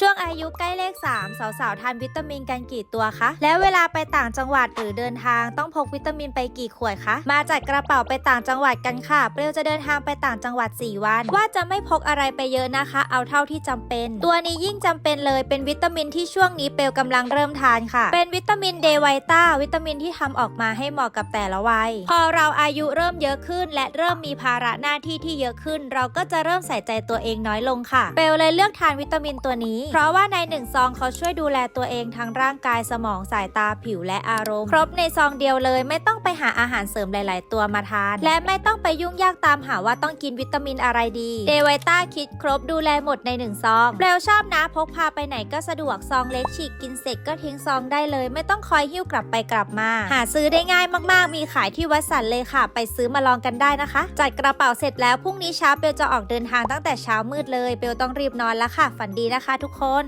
ช่วงอายุใกล้เลข 3 สาวๆทานวิตามินกันกี่ตัวคะ แล้วเวลาไปต่างจังหวัดหรือเดินทางต้องพกวิตามินไปกี่ขวดคะ มาจัดกระเป๋าไปต่างจังหวัดกันค่ะ เปลวจะเดินทางไปต่างจังหวัด 4 วัน ว่าจะไม่พกอะไรไปเยอะนะคะ เอาเท่าที่จำเป็น ตัวนี้ยิ่งจำเป็นเลยเป็นวิตามินที่ช่วงนี้เปลวกำลังเริ่มทานค่ะ เป็นวิตามินเดไวต้าวิตามินที่ทำออกมาให้เหมาะกับแต่ละวัย พอเราอายุเริ่มเยอะขึ้น และเริ่มมีภาระหน้าที่ที่เยอะขึ้น เราก็จะเริ่มใส่ใจตัวเองน้อยลงค่ะ เปลวเลยเลือกทานวิตามินตัวนี้เพราะว่าในหนึ่งซองเขาช่วยดูแลตัวเองทั้งร่างกายสมองสายตาผิวและอารมณ์ ครบในซองเดียวเลยไม่ต้องไปหาอาหารเสริมหลาย ๆ ตัวมาทาน และไม่ต้องไปยุ่งยากตามหาว่าต้องกินวิตามินอะไรดีเดวต้าคิดครบดูแลหมดในหนึ่งซองเปลวชอบนะพกพาไปไหนก็สะดวกซองเล็กฉีกกินเสร็จก็ทิ้งซองได้เลย ไม่ต้องคอยหิ้วกลับไปกลับมา หาซื้อได้ง่ายมาก ๆ มีขายที่วัดสันเลยค่ะ ไปซื้อมาลองกันได้นะคะ จัดกระเป๋าเสร็จแล้วพรุ่งนี้เช้าเปลวจะออกเดินทางตั้งแต่เช้ามืดเลยเปลวต้องรีบนอนแล้วค่ะ ฝันดีนะคะทุกคน